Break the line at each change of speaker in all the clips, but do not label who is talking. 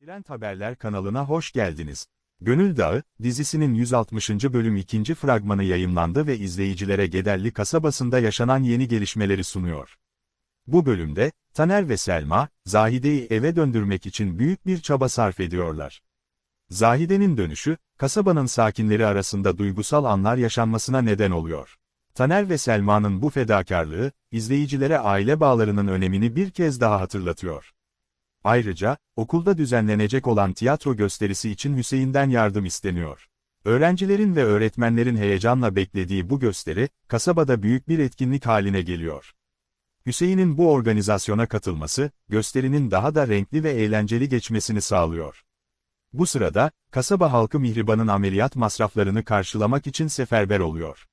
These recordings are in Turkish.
Trend Haberler kanalına hoş geldiniz. Gönül Dağı, dizisinin 160. bölüm 2. fragmanı yayımlandı ve izleyicilere Gederli kasabasında yaşanan yeni gelişmeleri sunuyor. Bu bölümde, Taner ve Selma, Zahide'yi eve döndürmek için büyük bir çaba sarf ediyorlar. Zahide'nin dönüşü, kasabanın sakinleri arasında duygusal anlar yaşanmasına neden oluyor. Taner ve Selma'nın bu fedakarlığı, izleyicilere aile bağlarının önemini bir kez daha hatırlatıyor. Ayrıca, okulda düzenlenecek olan tiyatro gösterisi için Hüseyin'den yardım isteniyor. Öğrencilerin ve öğretmenlerin heyecanla beklediği bu gösteri, kasabada büyük bir etkinlik haline geliyor. Hüseyin'in bu organizasyona katılması, gösterinin daha da renkli ve eğlenceli geçmesini sağlıyor. Bu sırada, kasaba halkı Mihriban'ın ameliyat masraflarını karşılamak için seferber oluyor.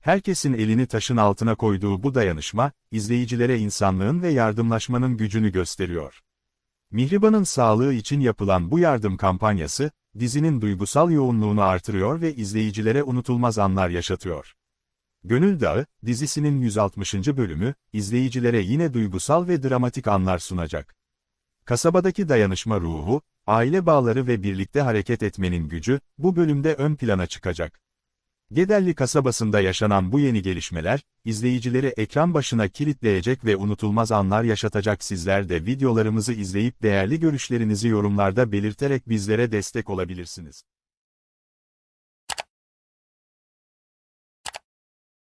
Herkesin elini taşın altına koyduğu bu dayanışma, izleyicilere insanlığın ve yardımlaşmanın gücünü gösteriyor. Mihriban'ın sağlığı için yapılan bu yardım kampanyası, dizinin duygusal yoğunluğunu artırıyor ve izleyicilere unutulmaz anlar yaşatıyor. Gönül Dağı, dizisinin 160. bölümü, izleyicilere yine duygusal ve dramatik anlar sunacak. Kasabadaki dayanışma ruhu, aile bağları ve birlikte hareket etmenin gücü, bu bölümde ön plana çıkacak. Gederli kasabasında yaşanan bu yeni gelişmeler, izleyicileri ekran başına kilitleyecek ve unutulmaz anlar yaşatacak sizler de videolarımızı izleyip değerli görüşlerinizi yorumlarda belirterek bizlere destek olabilirsiniz.